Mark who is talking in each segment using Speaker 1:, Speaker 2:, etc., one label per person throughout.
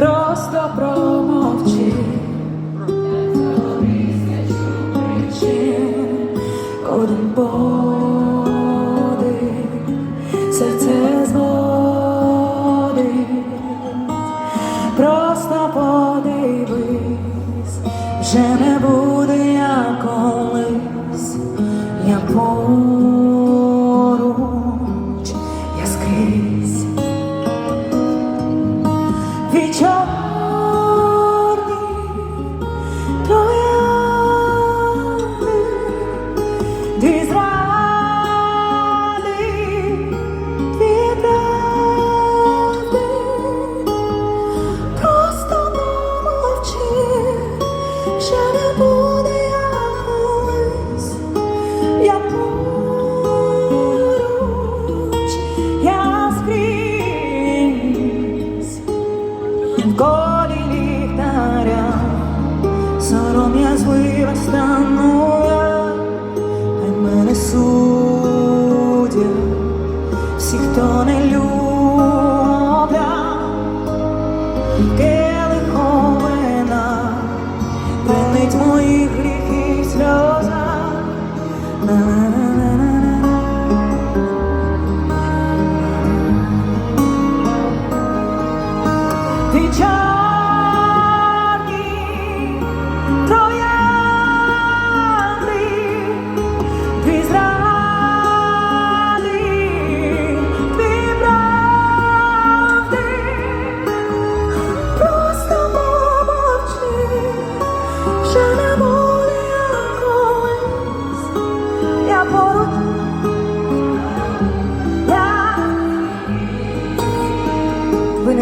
Speaker 1: просто промовчи. Причин один подих, серце зводить, просто подивись, вже не буде я Ти чорні троянди, дві зради, дві правди, просто помовчи, що не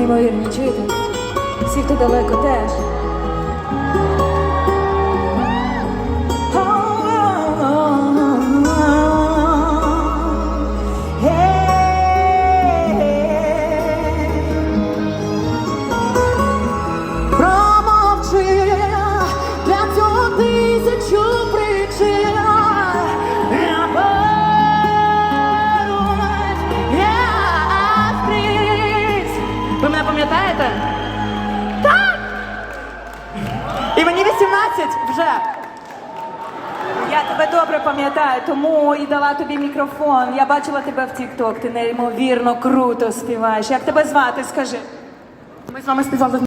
Speaker 1: неймовірні чути, Всі, хто далеко теж. Пам'ятаєте? Так! І мені 18 вже. Я тебе добре пам'ятаю, тому і дала тобі мікрофон. Я бачила тебе в Тік-Ток, ти неймовірно круто співаєш. Як тебе звати, скажи? Ми з вами співали